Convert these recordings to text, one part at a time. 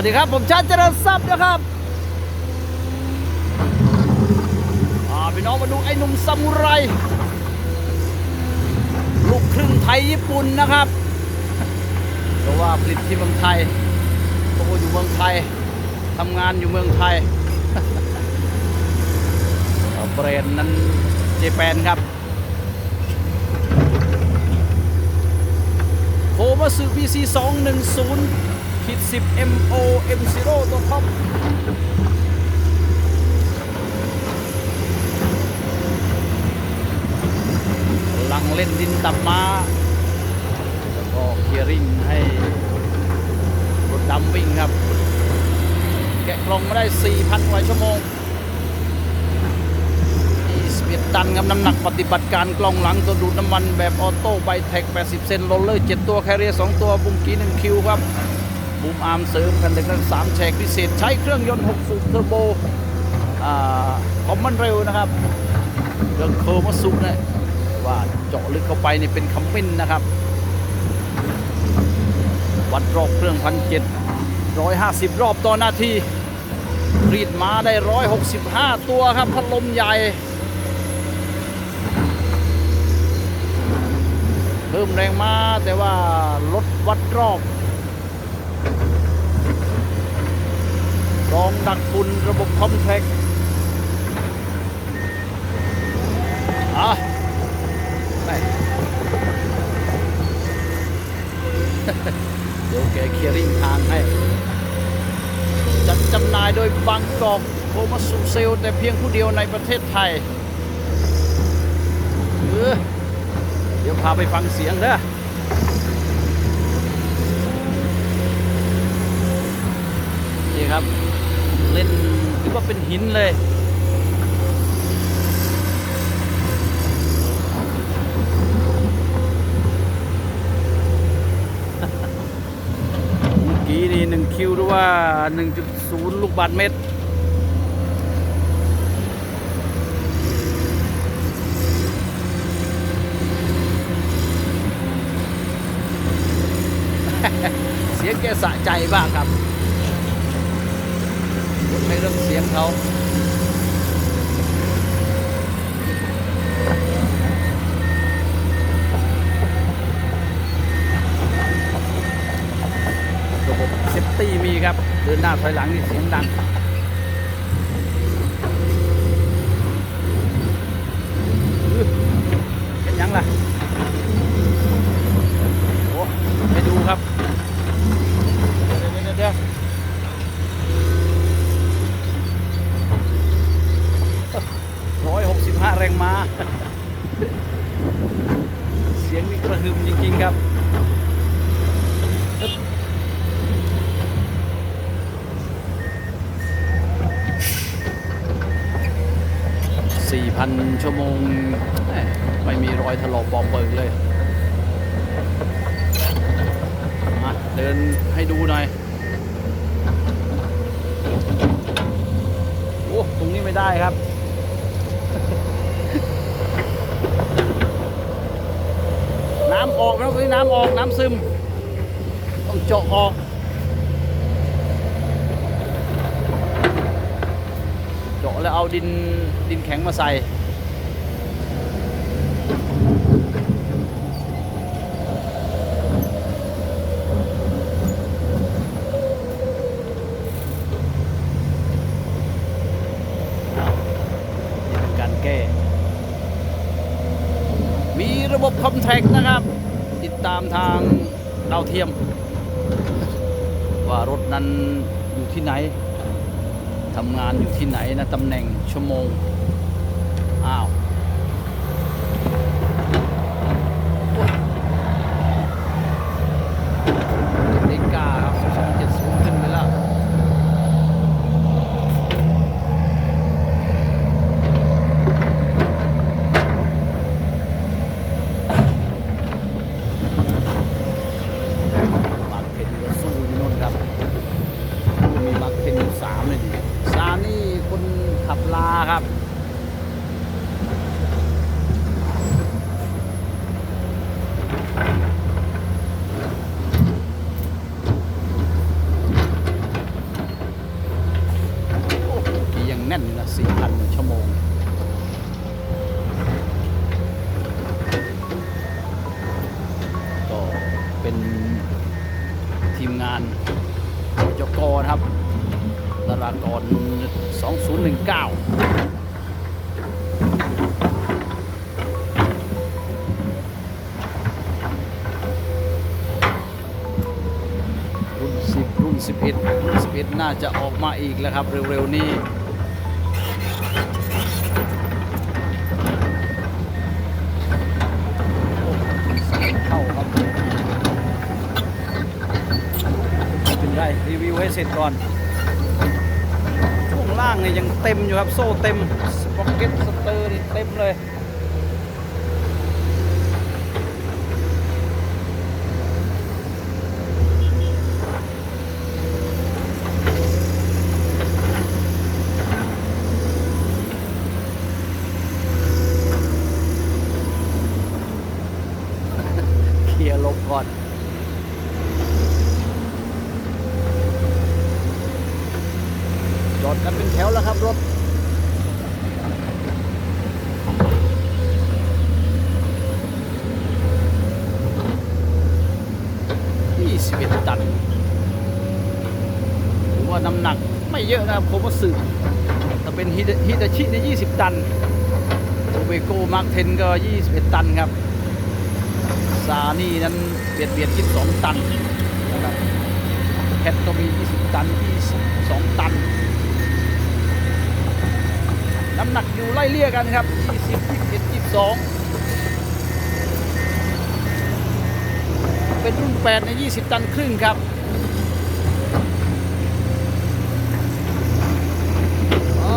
วัสดีครับ ผมชาติเจริญทรัพย์นะครับอ่าพี่น้องมาดูไอ้หนุ่มซามูไร ลูกครึ่งไทยญี่ปุ่นนะครับเพราะว่าผลิตที่เมืองไทยโตอยู่เมืองไทยทำงานอยู่เมืองไทยเอาแบรนนั้นเจแปนครับโคมาสึ PC 210 ขีด10 MO M0 ตัวท็อปกำลังเล่นดินตับมาแล้วก็เคลียร์ริงให้รถดำวิ่งครับ แกะกลองมาได้ 4,000กว่าชั่วโมง21ตันครับ น้ำหนักปฏิบัติการกล่องหลังตัวดูดน้ำมันแบบออโต้ไบเทค 80 เซนโรลเลอร์ 7 ตัว แคเรียร์ 2 ตัว บุงกี้1คิวครับ บูมอาร์มเสริมกันเลยกัน3แฉกพิเศษ ใช้เครื่องยนต์ 6 สูบเทอร์โบคอมมันเร็วนะครับเครื่องเครมาสุนะว่าเจาะลึกเข้าไปนี่เป็นคัมมินนะครับ วัดรอบเครื่องพันเจ็ดร้อยห้าสิบรอบต่อนาทีรีดมาได้ร้อยหกสิบห้าตัวครับพัดลมใหญ่เพิ่มแรงมาแต่ว่าลดวัดรอบ รองดักฝุ่นระบบคอมแทคอะไปเดี๋ยวแกเคลียร์ริงทางให้ จัดจำหน่ายโดยบางกอกโทมัสสุเซล แต่เพียงผู้เดียวในประเทศไทย เออเดี๋ยวพาไปฟังเสียงเด้อ นี่ครับ เล่นคิดว่าเป็นหินเลย เมื่อกี้นี่1คิวหรือว่า 1.0 ลูกบาทเมตรเสียงแกสะใจบ้างครับ ไม่เรื่องเสียงเขาระบบเซฟตี้มีครับ เดินหน้าถอยหลังนี่เสียงดังเป็นยังล่ะ โอ้ไปดูครับ เดี๋ยวเดี๋ยวเดี๋ยวร้อยหกสิบห้าแรงม้า เสียงนี่กระหึ่มจริง ๆ ครับ4,000ชั่วโมง ไม่มีรอยถลอกปอกเปิกเลย มาเดินให้ดูหน่อย โอ้ ตรงนี้ไม่ได้ครับ น้ำออกนะตรงนี้น้ำออกน้ำซึม ต้องเจาะออกเจาะแล้วเอาดินดินแข็งมาใส่ นี่เป็นการแก้ มี ระบบคอมแทคนะครับ ติดตามทางดาวเทียม ว่ารถนั้นอยู่ที่ไหนทำงานอยู่ที่ไหนนะตำแหน่งชั่วโมง อ้าวโอ้ยเดกาครับ270ขึ้นไปแล้ว มาร์คเทนก็สู้อยู่นู่นครับ มีมาร์คเทนอยู่สามเลยดิสามนี่คนขับลาครับ น่นอยู่นะสี่พันชั่วโมงก็เป็นทีมงานจกนครับตารากร 2019รุ่น 10 รุ่น 11รุ่น11 น่าจะออกมาอีกแล้วครับ เร็ว ๆ นี้ ได้รีวิวให้เสร็จก่อนช่วงล่างเนี่ยยังเต็มอยู่ครับ โซ่เต็มสป็อกเก็ตสเตอร์เต็มเลย เคลียร์ลมก่อน จอดกันเป็นแถวแล้วครับรถ 21 ตันถือว่าน้ำหนักไม่เยอะนะครับผมว่าสื่อแต่เป็นฮิตาชิในย20 ตันโอเวโกมาร์คเทนก็ 21 ตันครับ ซานี่นั้นเบียดเบียด22 ตันนะครับแคทก็มี 20 ตัน 22 ตัน น้ำหนักอยู่ไล่เลี่ยกันครับ 20 21 22 เป็นรุ่น8ใน 20 ตันครึ่งครับ อ๋อ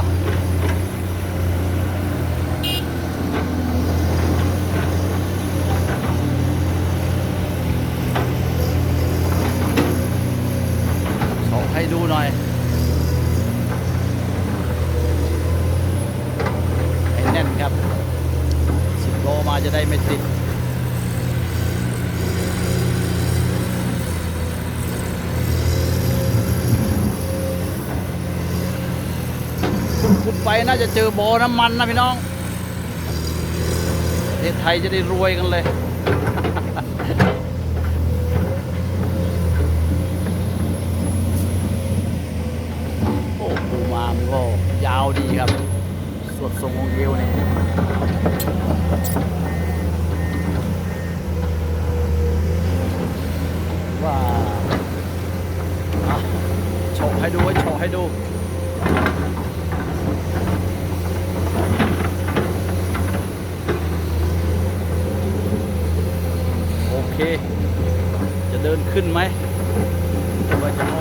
โชว์ให้ดูหน่อย ให้แน่นครับสิบโลมาจะได้ไม่ติด คุณขุดไป น่าจะเจอโบน้ำมันนะพี่น้องประเทศไทยจะได้รวยกันเลย โอ้ปูมามนก็ยาวดีครับ สวดทรงองค์เอวนี่ว่าอะโชว์ให้ดูให้โชว์ให้ดู โอเค จะเดินขึ้นไหมหรือว่าจะอ้อ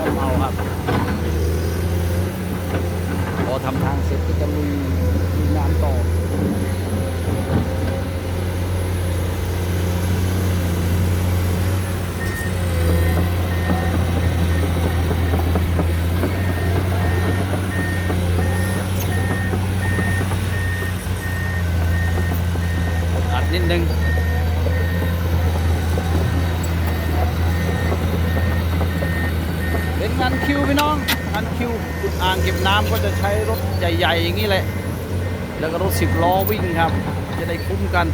รถใหญ่ๆอย่างนี้แหละ แล้วก็รถสิบล้อวิ่งครับ จะได้คุ้มกัน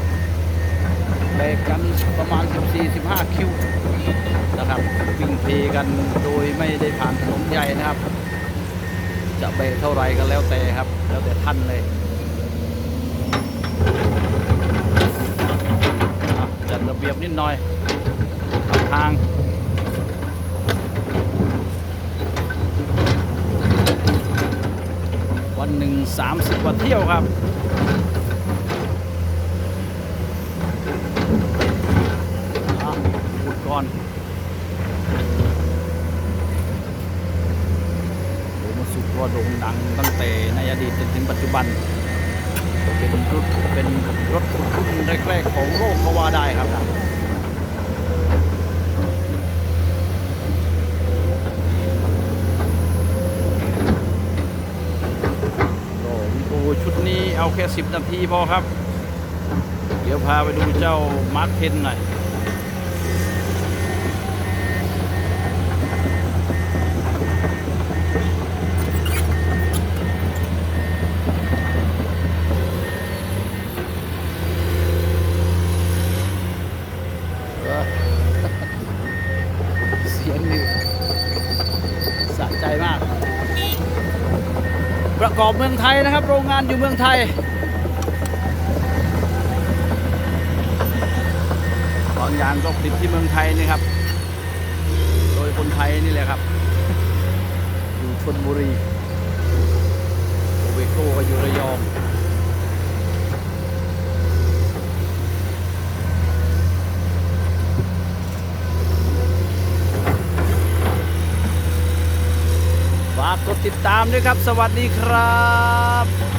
แบกกันประมาณ 14-15 คิวนะครับวิ่งเทกันโดยไม่ได้ผ่านถนนใหญ่นะครับ จะแบกเท่าไรก็แล้วแต่ครับ แล้วแต่ท่านเลยจัดระเบียบนิดหน่อยทาง วันหนึ่ง30 กว่าเที่ยวครับอุดก่อนโอ้มาสุดว่าโด่งดังตั้งแต่ในอดีตจนถึงปัจจุบัน เป็นรถเป็นรถรุ่นแรกๆของโลกก็ว่าได้ครับ โอ้วิโอ ชุดนี้เอาแค่10นาทีพอครับ เดี๋ยวพาไปดูเจ้ามาร์คเทนหน่อย ประกอบเมืองไทยนะครับ โรงงานอยู่เมืองไทยบางอย่างก็ผลิตที่เมืองไทยนี่ครับ โดยคนไทยนี่แหละครับ อยู่ชนบุรีโอเวโก้ก็อยู่ระยองากกดติดตามด้วยครับ สวัสดีครับ